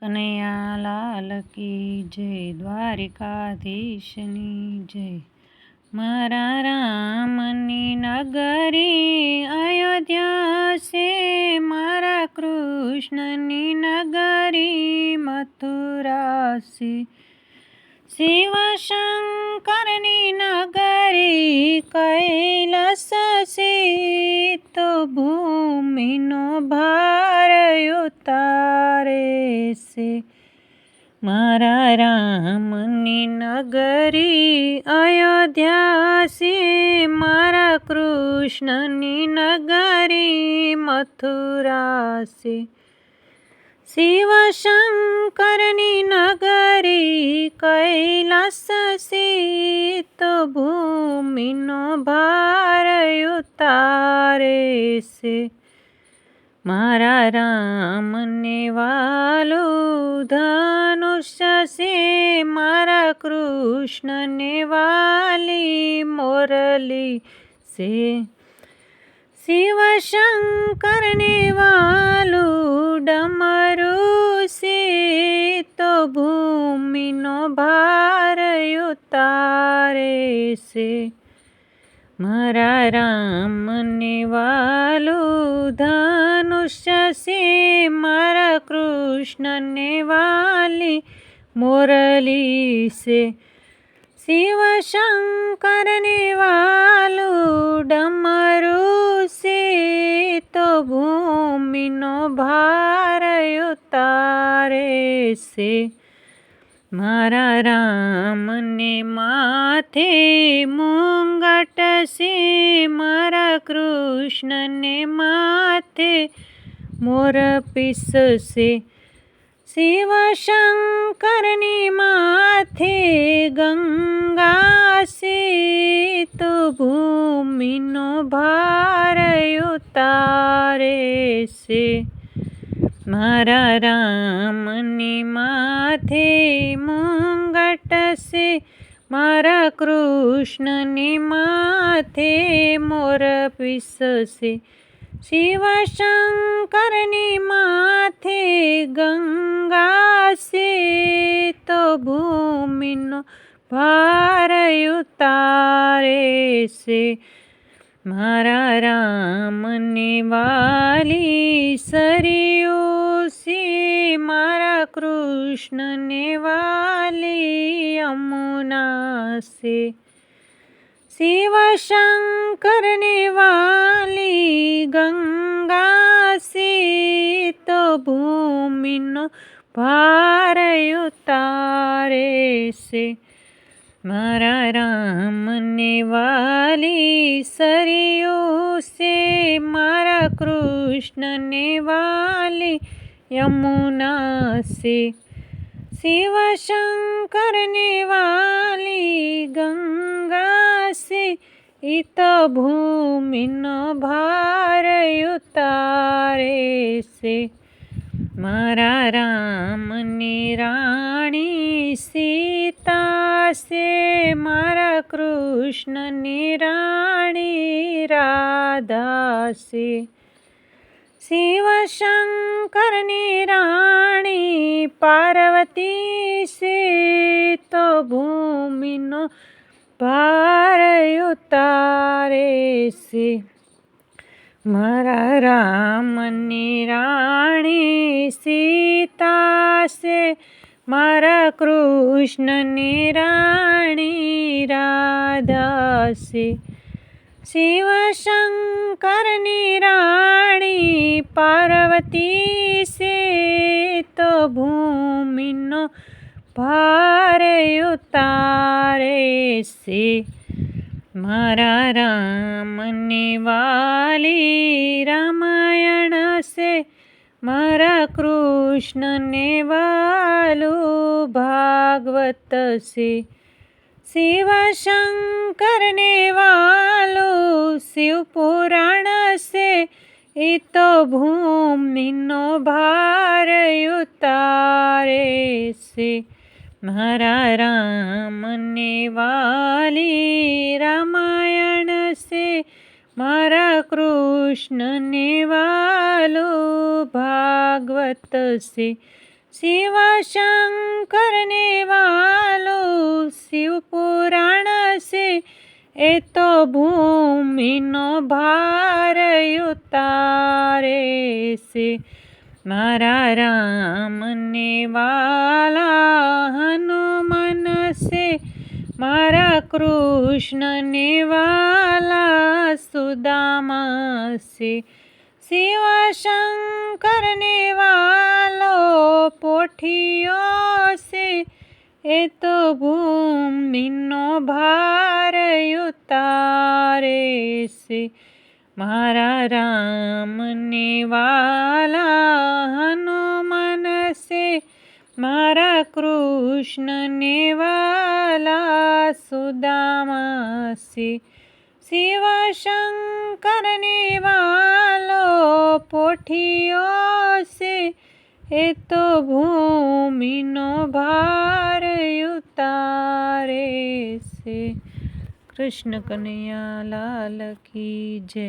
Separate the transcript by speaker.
Speaker 1: કનૈયાલાલ કી જય દ્વારિકાધીશની જય. મારા રામની નગરી અયોધ્યા છે, મારા કૃષ્ણની નગરી મથુરા છે. શિવ શંકરની નગરી કૈલાસ મારા રામની નગરી અયોધ્યા છે મારા કૃષ્ણની નગરી મથુરા છે શિવ શંકરની નગરી કૈલાસ છે તો ભૂમિનો ભાર ઉતારે છે. મારા રામને વાલું ધનુષ્ય છે મારા કૃષ્ણને વાલી, મોરલી છે. શિવ શંકરને વાલું ડમરું છે, તો ભૂમિનો ભાર ઉતારે છે. મારા રામને વાલું ધનુષ્ય મારા કૃષ્ણને વાલી મોરલી છે શિવ શંકરને વાલું ડમરું છે તો ભૂમિનો ભાર ઉતારે છે મારા રામને માથે મુંગટ છે, મારા કૃષ્ણને માથે મોર પીસશે. શિવ શંકરની માથે ગંગા છે, તો ભૂમિનો ભાર ઉતારે છે. મારા રામની માથે મુંગટ છે. મારા કૃષ્ણની માથે મોર પીસશે. શિવ શંકરની માથે ગંગા છે. તો ભૂમિનો ભાર ઉતારે છે. મારા રામને વાલી મારા કૃષ્ણને વાલી યમુના છે શિવ શંકરને વાલી ગંગા છે તો ભૂમિનો ભાર ઉતારે છે મારા રામને વાલી સરિયો છે મારા કૃષ્ણને વાલી યમુના છે શિવ શંકરને વાલી ગંગા સે તો ભૂમિનો ભાર ઉતારે છે મારા રામની રાણી સીતા સે મારા કૃષ્ણની રાણી રાધા છે શિવ શંકરની રાણી પાર્વતી સે તો ભૂમિનો ભાર ઉતારે છે. મારા રામની રાણી સીતા છે. મારા કૃષ્ણની રાણી રાધા છે. શિવ શંકરની રાણી પાર્વતી છે તો ભૂમિનો ભાર ઉતારે છે. મારા રામને વાલી રામાયણ છે. મારા કૃષ્ણને વાલું ભાગવત છે. શિવ શંકરને શિવપુરાણ શિવ પુરાણ છે, એ તો ભૂમિનો ભાર ઉતારે છે. મારા રામને વાલી રામાયણ છે, મારા કૃષ્ણને વાલો ભાગવત છે. શિવ શંકરને વાલો એ તો ભૂમિનો ભાર ઉતારે છે. મારા રામને વાલા હનુમાન છે. મારા કૃષ્ણને વાલા સુદામા છે. શિવ શંકરને વાલો પોઠિયો છે. એ તો ભૂમિનો ભાર ઉતારે છે. મારા રામને વાલા હનુમાન છે. મારા કૃષ્ણને વાલા સુદામા છે. શિવ શંકરને વાલો પોઠિયો છે. એ તો ભૂમિનો ભાર ઉતારે છે કૃષ્ણ કનૈયા લાલ કી જય